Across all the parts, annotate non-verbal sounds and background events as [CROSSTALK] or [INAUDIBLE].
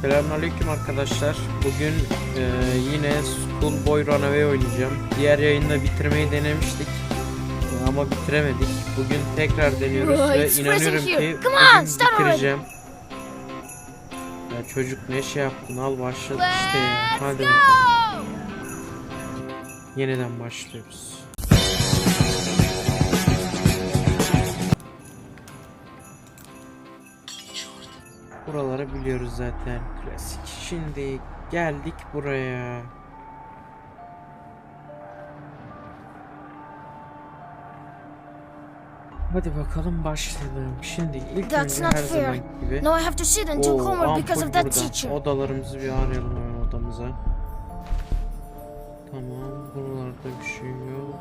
Selamünaleyküm arkadaşlar. Bugün e, yine Schoolboy Runaway oynayacağım. Diğer yayında bitirmeyi denemiştik. E, ama bitiremedik. Bugün tekrar deniyoruz ve inanıyorum freezing ki bugün bitireceğim. Ya çocuk ne şey yaptın al başladı işte ya. Hadi bakalım. Yeniden başlıyoruz. Buraları biliyoruz zaten. Klasik. Şimdi geldik buraya. Hadi bakalım başlayalım. Şimdi ilk That's önce her fair. zaman gibi Now I have to sit do Oo, homework because of that burada. teacher. Odalarımızı bir arayalım hemen odamıza. Tamam, buralarda bir şey yok.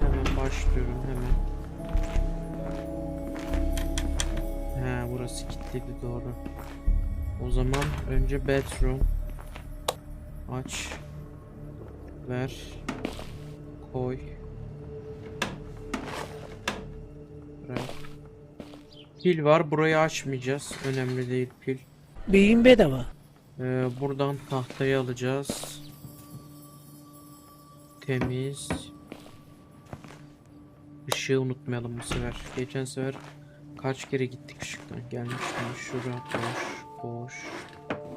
Hemen başlıyorum hemen. Burası kilitliydi doğru. O zaman önce bedroom aç ver koy bırak Pil var. Burayı açmayacağız. Önemli değil pil. Beyin bedava. Ee, buradan tahtayı alacağız. Temiz. Işığı unutmayalım bu sefer. Geçen sefer kaç kere gittik ışıktan. Gelmiştim. Şura boş. Boş.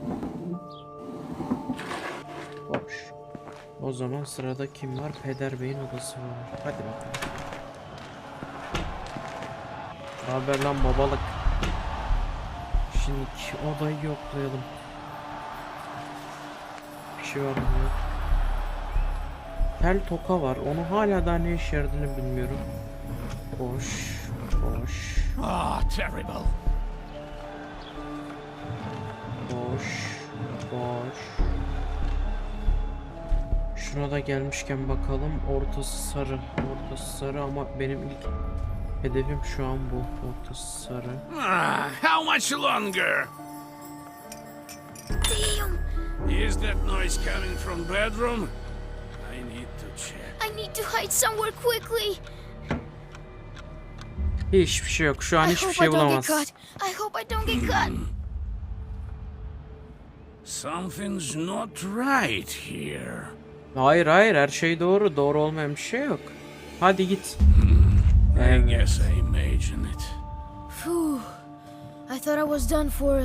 Boş. O zaman sırada kim var? Peder Bey'in odası var. Hadi bakalım. Haber lan babalık? Şimdi odayı yoklayalım. Bir şey var mı? Yok. Tel toka var. Onu hala daha ne işe yaradığını bilmiyorum. Boş. Ah, terrible. Boş. Boş. Şuna da gelmişken bakalım. Ortası sarı. Ortası sarı ama benim ilk hedefim şu an bu. Ortası sarı. Ah, how much longer? Damn! Is that noise coming from bedroom? I need to check. I need to hide somewhere quickly. Hiçbir şey yok. Şu an I hiçbir hope şey I don't get bulamazsın. caught. I hope I don't get caught. Something's not right here. Hayır hayır her şey doğru. Doğru olmayan bir şey yok. Hadi git. I guess I imagine it. Phew. I thought I was done for.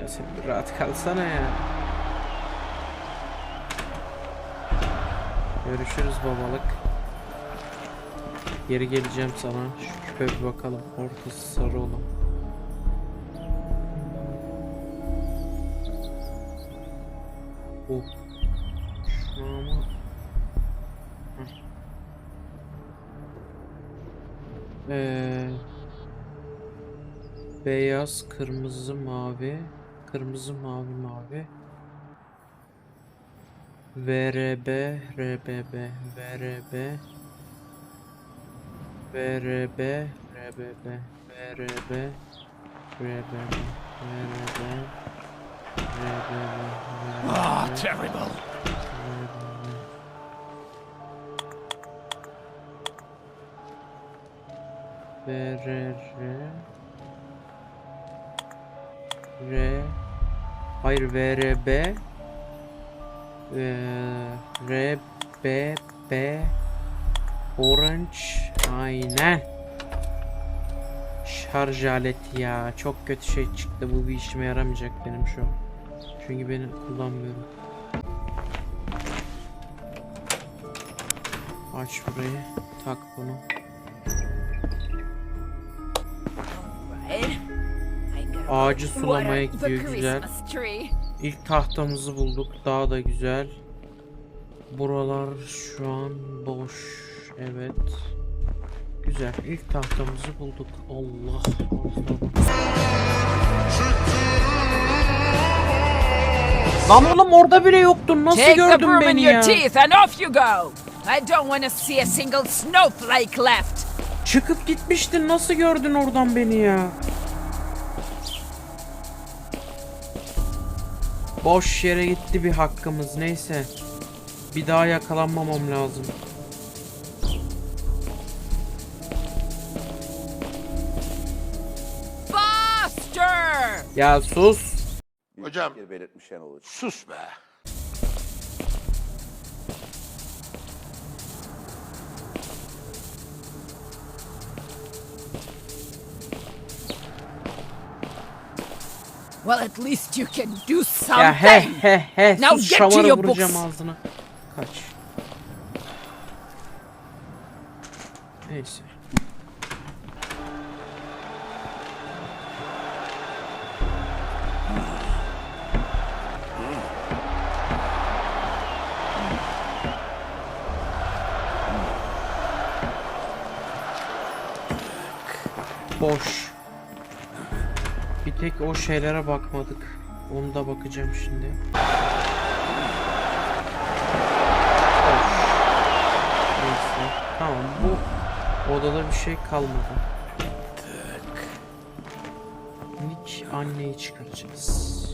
Ya sen bir rahat kalsana ya. Görüşürüz babalık. Geri geleceğim sana. Şu küpe bir bakalım. Ortası sarı olan. Bu. Şunu ama... Heh. Ee, beyaz, kırmızı, mavi, kırmızı, mavi, mavi. VRB, RBB, VRB, VRB, RBB, VRB, RBB, RBB, Ah, terrible. VRR R Hayır VRB eee, RBB Orange Aynen Şarj aleti ya çok kötü şey çıktı bu bir işime yaramayacak benim şu an Çünkü ben kullanmıyorum Aç burayı tak bunu Ağacı sulamaya gidiyor güzel. İlk tahtamızı bulduk. Daha da güzel. Buralar şu an boş. Evet. Güzel. İlk tahtamızı bulduk. Allah. Lan oğlum orada bile yoktun. Nasıl Take the gördün broom in beni your ya? teeth and off you go. I don't want to see a single snowflake left. Çıkıp gitmiştin. Nasıl gördün oradan beni ya? Boş yere gitti bir hakkımız. Neyse. Bir daha yakalanmamam lazım. Ya sus. Hocam. fikir belirtmiş Şenol Hoca. Sus be. Well, at least you can do Ya something. he he he Now sus get to your vuracağım books. ağzına. Kaç. Neyse. Boş. Bir tek o şeylere bakmadık. Onu da bakacağım şimdi. Tamam bu odada bir şey kalmadı. Nick anneyi çıkaracağız.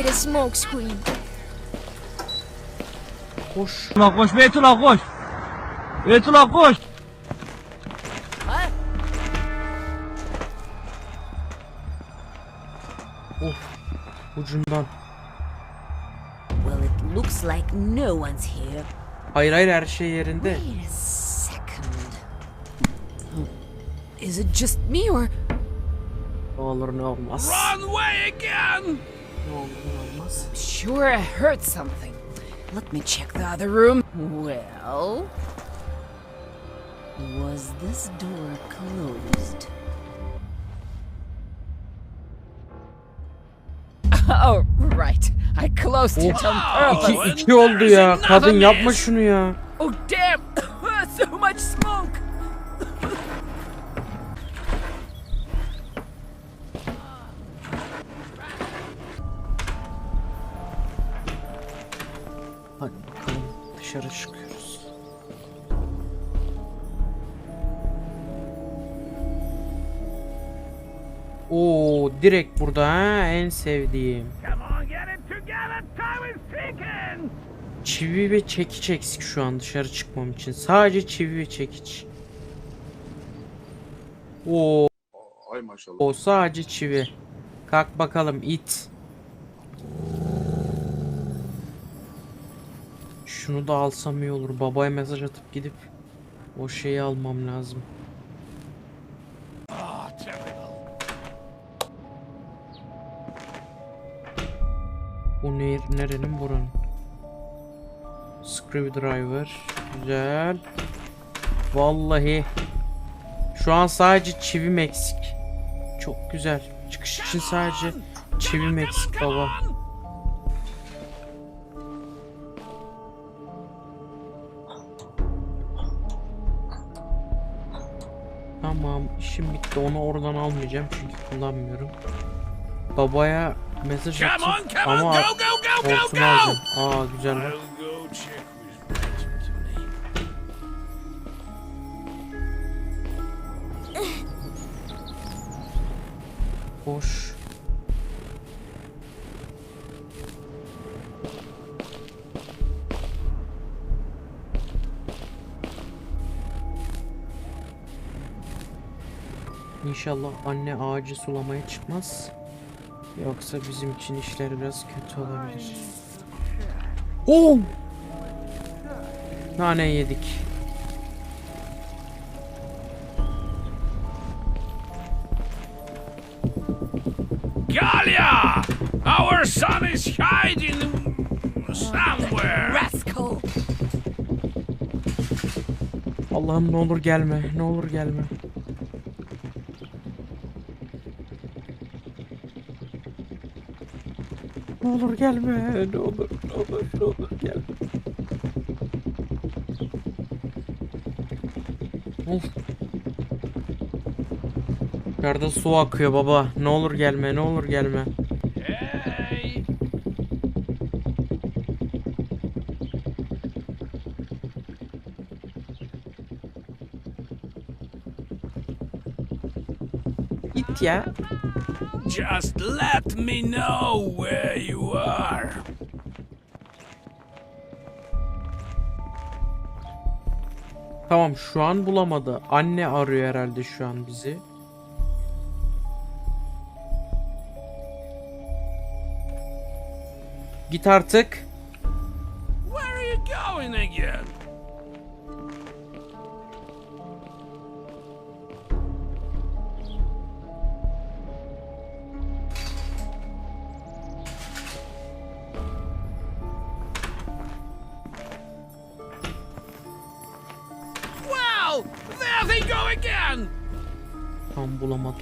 Create a smoke screen. Koş. Ulan koş Beytullah koş. Beytullah koş. Of. Ucundan. Well, it looks like no one's here. Hayır hayır her şey yerinde. Wait a second. Is it just me or olur ne olmaz. Run away again! Ne olur ne olmaz. sure I heard something? Let me check the other room. Well, was this door closed? [LAUGHS] oh, right. I closed it on purpose. İki, iki oldu ya. Kadın yapma şunu ya. Oh, damn! [LAUGHS] so much smoke! Dışarı çıkıyoruz. Oo direkt burada ha en sevdiğim. Come on, get it together! Time is ticking! Çivi ve çekiç eksik şu an dışarı çıkmam için. Sadece çivi ve çekiç. Oo. Ay maşallah. O sadece çivi. Kalk bakalım it. Şunu da alsam iyi olur. Babaya mesaj atıp gidip o şeyi almam lazım. Oh, terrible. O ne, nerenin buranın? Screwdriver. Güzel. Vallahi. Şu an sadece çivim eksik. Çok güzel. Çıkış için sadece çivim eksik baba. İşim bitti onu oradan almayacağım çünkü kullanmıyorum. Babaya mesaj on, ama go! alacağım. Aa güzel. I'll İnşallah anne ağacı sulamaya çıkmaz. Yoksa bizim için işler biraz kötü olabilir. Oo! Nane yedik. Galia! Our son is hiding somewhere! Rascal! Allah'ım ne olur gelme. Ne olur gelme. Olur gelme. Ne olur, ne olur, ne olur gelme. Of. Yukarıda su akıyor baba. Ne olur gelme, ne olur gelme. Hey! Git ya. Just let me know where you are. Tamam şu an bulamadı. Anne arıyor herhalde şu an bizi. Git artık.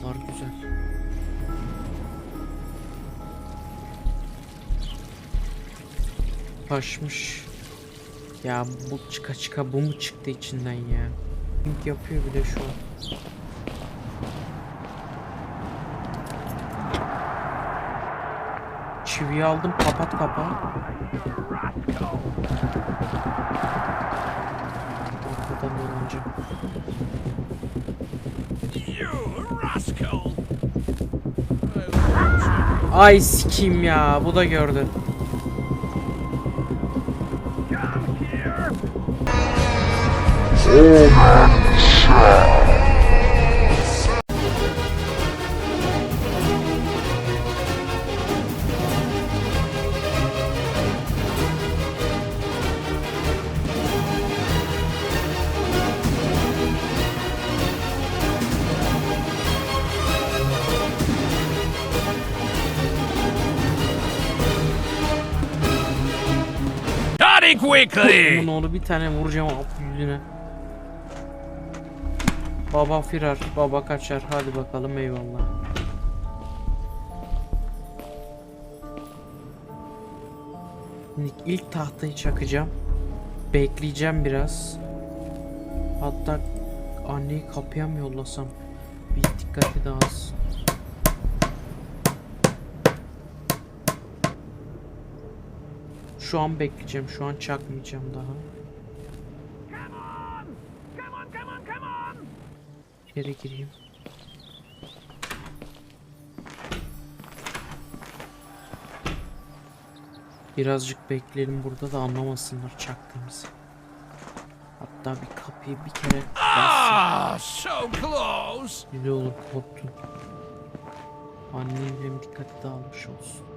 Bulamadılar güzel. Taşmış. Ya bu çıka çıka bu mu çıktı içinden ya? Pink yapıyor bir de şu an. Çiviyi aldım kapat kapağı. Arkadan dolanacağım. Ay sikeyim ya bu da gördü. Hurry quickly! Bunun oğlu bir tane vuracağım yüzüne. Baba firar, baba kaçar. Hadi bakalım eyvallah. Şimdi ilk tahtayı çakacağım. Bekleyeceğim biraz. Hatta anneyi kapıya mı yollasam? Bir dikkati dağılsın. Şu an bekleyeceğim. Şu an çakmayacağım daha. İçeri gireyim. Birazcık bekleyelim burada da anlamasınlar çaktığımızı. Hatta bir kapıyı bir kere. Ah, so close! Güzel olur korktum. Annenin hem dikkati dağılmış olsun.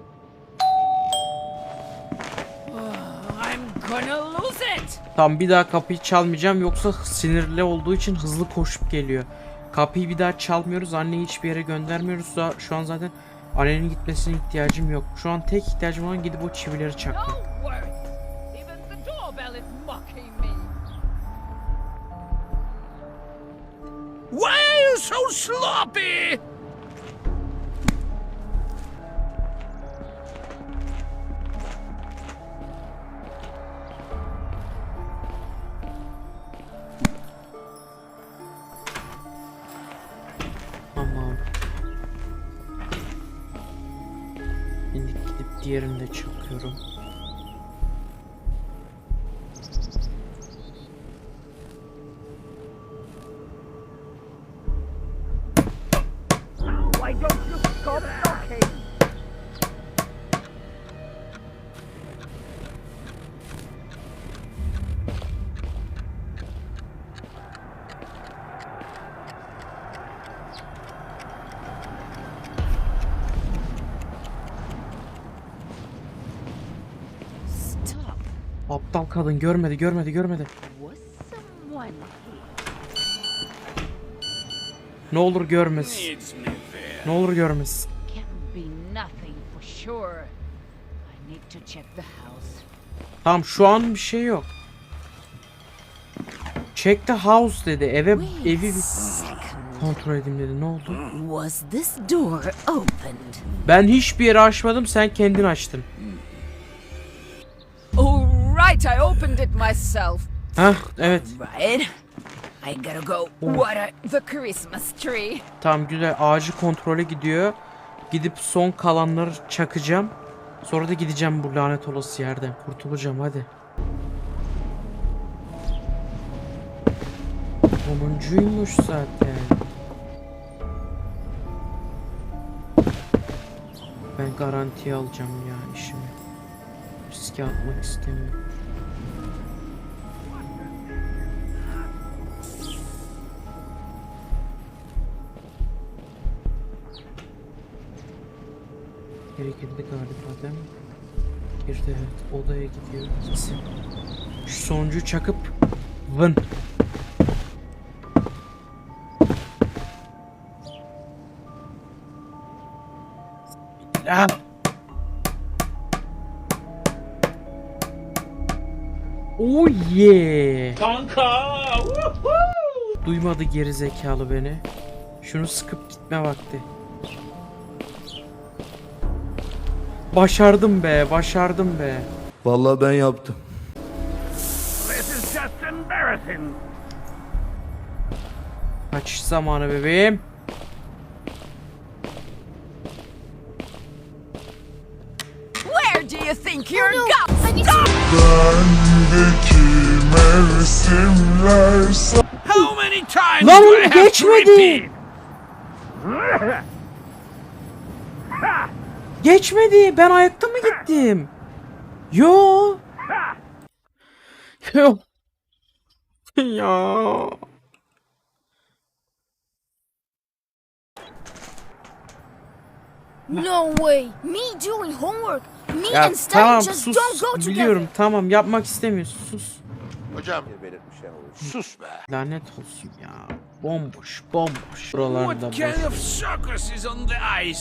I'm gonna lose it! Tamam bir daha kapıyı çalmayacağım yoksa sinirli olduğu için hızlı koşup geliyor. Kapıyı bir daha çalmıyoruz. Anneyi hiçbir yere göndermiyoruz. Daha şu an zaten annenin gitmesine ihtiyacım yok. Şu an tek ihtiyacım olan gidip o çivileri çakmak. Why are you so sloppy? Gidip diğerini Aptal kadın görmedi görmedi görmedi. Ne olur there. Ne olur house. Tamam şu an bir şey yok. Check the house dedi. Eve evi bir kontrol edeyim dedi. Ne oldu? Was this door opened? Ben hiçbir yeri açmadım. Sen kendin açtın. Myself. Hah evet. Right. I gotta go water the Christmas tree. Tamam güzel ağacı kontrole gidiyor. Gidip son kalanları çakacağım. Sonra da gideceğim bu lanet olası yerden. Kurtulacağım hadi. Onuncuymuş zaten. Ben garantiye alacağım ya işimi. Riske atmak istemiyorum. Girdi galiba değil mi? Girdi evet. Odaya gidiyor. Şu sonuncuyu çakıp vın. Ah! Oh yeah. Kanka. Duymadı geri zekalı beni. Şunu sıkıp gitme vakti. Başardım be, başardım be. Vallahi ben yaptım. This is just embarrassing. Kaçış zamanı bebeğim. Where do you think you're No, going? I need to. How many times Lan do I oğlum have to geçmedi. Geçmedi. Ben ayakta mı gittim? Yo. Yo. [LAUGHS] ya. No way. Me doing homework. Me Ya and study tamam just sus. don't go together. Biliyorum tamam yapmak istemiyorsun. Sus. Hocam belirtmiş yani olur. Sus be. Lanet olsun ya. Bomboş, bomboş. Buralarda What kind of circus is on the ice?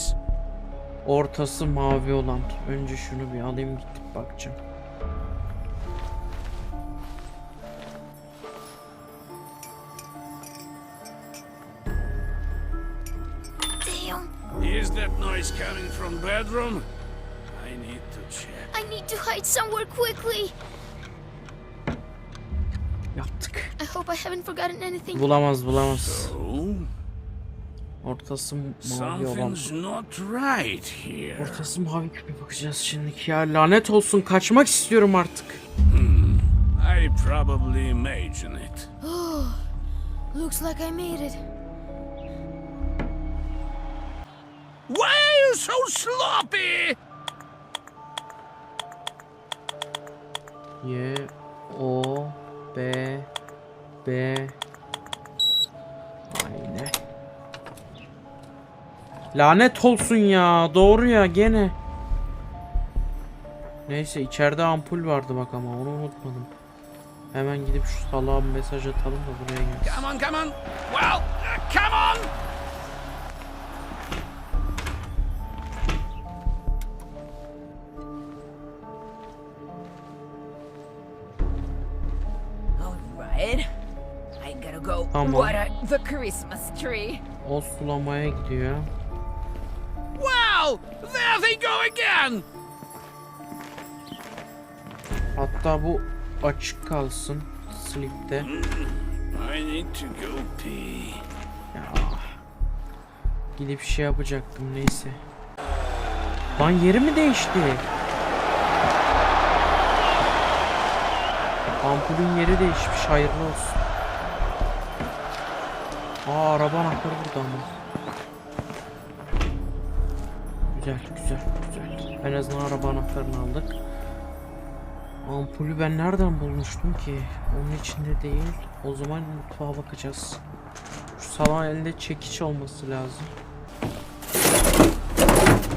Ortası mavi olan. Önce şunu bir alayım gidip bakacağım. Is that noise coming from bedroom? I need to check. I need to hide somewhere quickly. Yaptık. I hope I haven't forgotten anything. Bulamaz bulamaz. Oh, Ortası mavi olan. something's not right here. Ortası mavi küpe bakacağız şimdi. Ya lanet olsun kaçmak istiyorum artık. I probably imagine it. Oh, looks like I made it. Why are you so sloppy? Y O B B Lanet olsun ya. Doğru ya gene. Neyse içeride ampul vardı bak ama onu unutmadım. Hemen gidip şu salağa mesaj atalım da buraya gelsin. Come on, come on. Well, come on. All right. I gotta go Come on. water the Christmas tree. O sulamaya gidiyor. There they go again. Hatta bu açık kalsın. Sleep'te. I need to go pee. Ya. Gidip şey yapacaktım neyse. Lan yeri mi değişti? Ampulün yeri değişmiş hayırlı olsun. Aa araba anahtarı burada ama. Güzel güzel güzel. En azından araba anahtarını aldık. Ampulü ben nereden bulmuştum ki? Onun içinde değil. O zaman mutfağa bakacağız. Şu salon elinde çekiç olması lazım.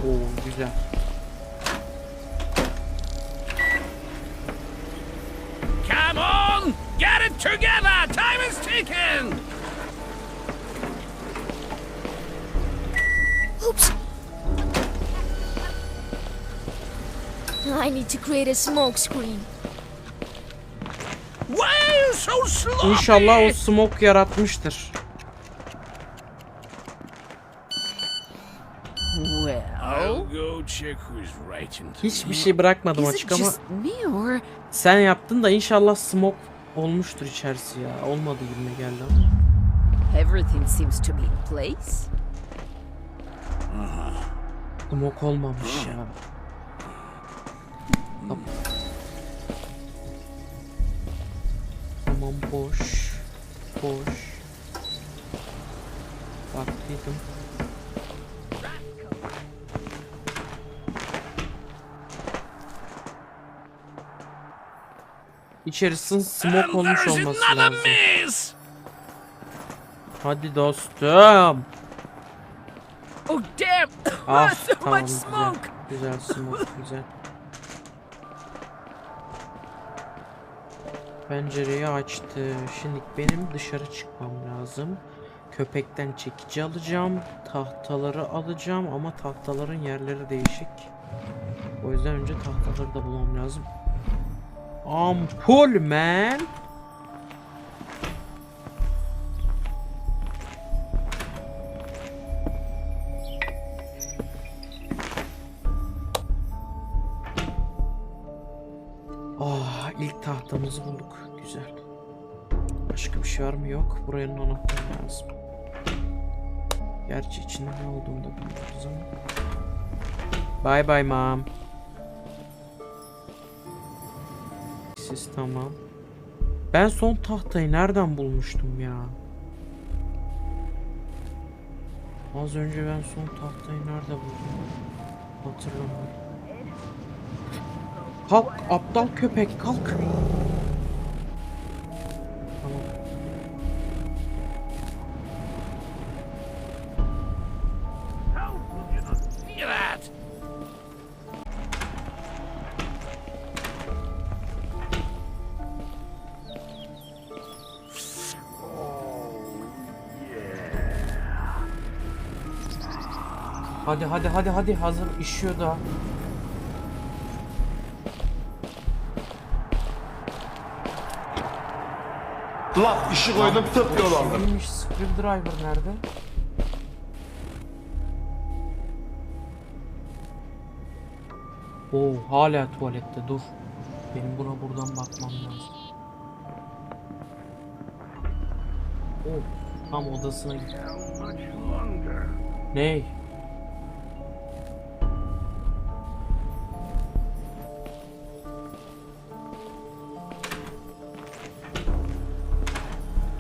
Oo güzel. Come on, get it together. Time is ticking. I need to create a smoke screen. Why are you so sloppy? İnşallah o smoke yaratmıştır. Well, I'll go check who's writing. to Hiçbir şey bırakmadım açık ama just me or sen yaptın da inşallah smoke olmuştur içerisi ya. Olmadı gibime geldi ama. Everything seems to be in place. Smoke olmamış ya. Tamam. Tamam boş. Boş. Baktıydım. İçerisi smoke olmuş olması lazım. Hadi dostum. Oh damn! Ah [LAUGHS] so tamam much güzel. Güzel smoke güzel. Pencereyi açtı. Şimdi benim dışarı çıkmam lazım. Köpekten çekici alacağım. Tahtaları alacağım ama tahtaların yerleri değişik. O yüzden önce tahtaları da bulmam lazım. Ampul man. Yok. Buranın anahtarı lazım. Gerçi içinde ne olduğunu da bilmiyoruz ama. Bye bye mom. Siz tamam. Ben son tahtayı nereden bulmuştum ya? Az önce ben son tahtayı nerede buldum? Hatırlamıyorum. Kalk aptal köpek kalk. Hadi hadi hadi hadi hazır işiyor da. Lan işi koydum tıp yol aldım. Neymiş screwdriver nerede? Oo hala tuvalette dur. Benim buna buradan bakmam lazım. Oo tam odasına git. Ney?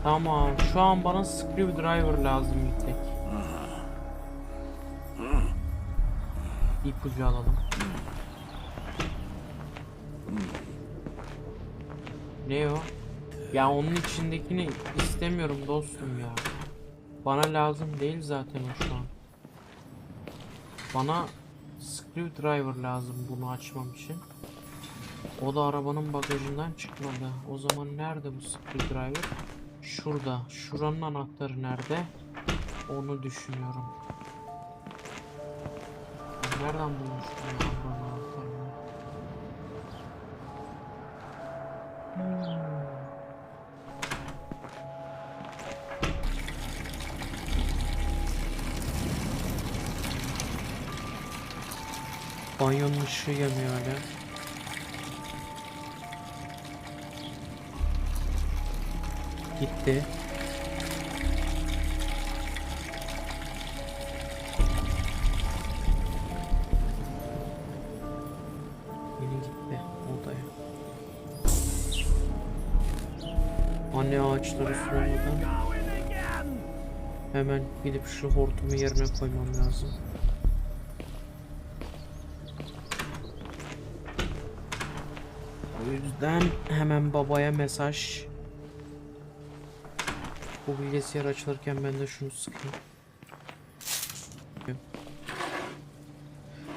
Tamam şu an bana screwdriver lazım bir tek. İpucu alalım. Ne o? Ya onun içindekini istemiyorum dostum ya. Bana lazım değil zaten o şu an. Bana screwdriver lazım bunu açmam için. O da arabanın bagajından çıkmadı. O zaman nerede bu screwdriver? Şurada. Şuranın anahtarı nerede? Onu düşünüyorum. Nereden bulmuştum ya buranın anahtarını? Hmm. Banyonun ışığı yanıyor hala. Gitti. Yine gitti odaya. Anne ağaçları sulamadan hemen gidip şu hortumu yerine koymam lazım. O yüzden hemen babaya mesaj bu bilgisayar açılırken ben de şunu sıkayım.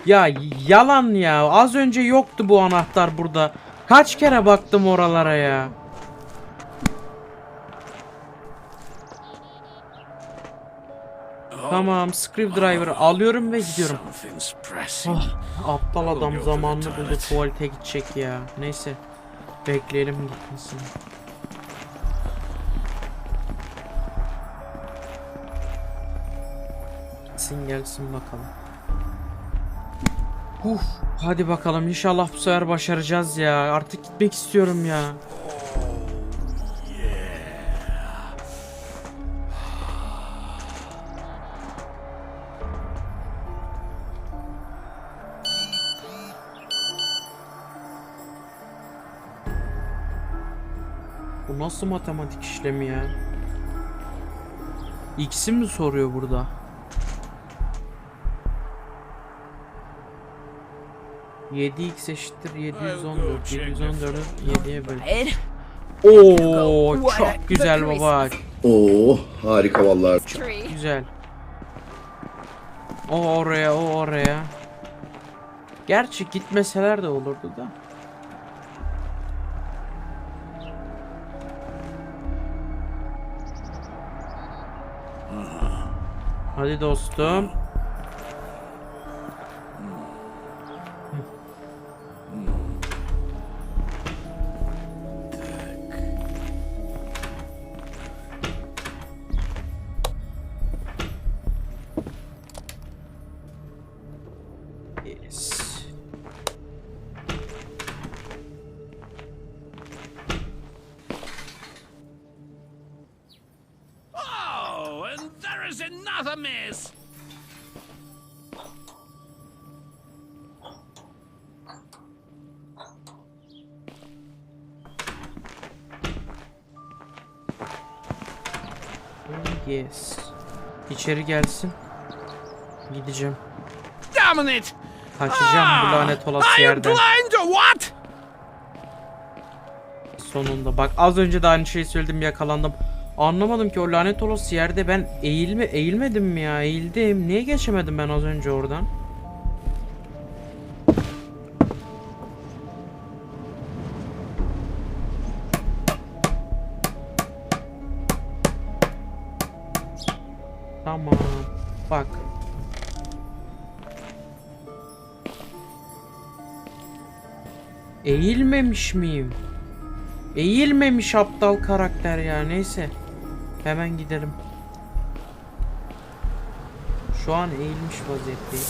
Ya yalan ya. Az önce yoktu bu anahtar burada. Kaç kere baktım oralara ya. Tamam, screwdriver alıyorum ve gidiyorum. Ah, aptal adam zamanını buldu tuvalete gidecek ya. Neyse. Bekleyelim gitmesini. Gelsin gelsin bakalım. Uf, hadi bakalım inşallah bu sefer başaracağız ya. Artık gitmek istiyorum ya. Bu nasıl matematik işlemi ya? X'i mi soruyor burada? Yedi x eşittir 714. 714'ü 7'ye böl. Oo çok güzel baba. Oo harika vallahi. Tree. Güzel. O oraya, o oraya. Gerçi gitmeseler de olurdu da. Hadi dostum. İçeri gelsin. Gideceğim. Damn it! Kaçacağım bu Ah, lanet olası yerden. blind or what? Sonunda bak az önce de aynı şeyi söyledim yakalandım. Anlamadım ki o lanet olası yerde ben eğilme eğilmedim mi ya? Eğildim. Niye geçemedim ben az önce oradan? Eğilmemiş miyim? Eğilmemiş aptal karakter ya neyse. Hemen gidelim. Şu an eğilmiş vaziyetteyim.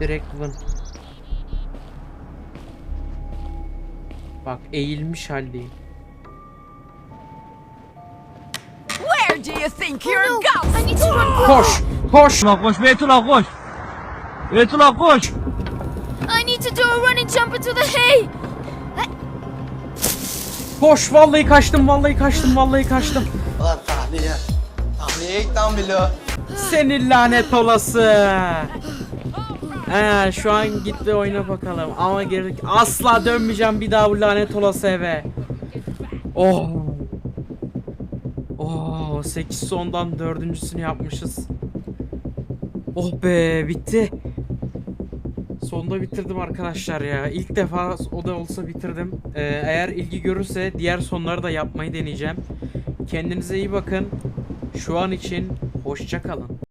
Direkt win. Bak eğilmiş haldeyim. where do you think you're going? Koş! Koş! Koş Beytullah koş. Beytullah koş. Jump into the hay. Koş! Vallahi kaçtım, vallahi kaçtım, vallahi kaçtım. Ulan tahliye. Tahliyeye git lan Bilo. Senin lanet olası. He şu an git ve oyna bakalım. Ama geri asla dönmeyeceğim bir daha bu lanet olası eve. Oh. Oh 8 sondan dördüncüsünü yapmışız. Oh be bitti. Sonunda bitirdim arkadaşlar ya. İlk defa o da olsa bitirdim. Ee, eğer ilgi görürse diğer sonları da yapmayı deneyeceğim. Kendinize iyi bakın. Şu an için hoşça kalın.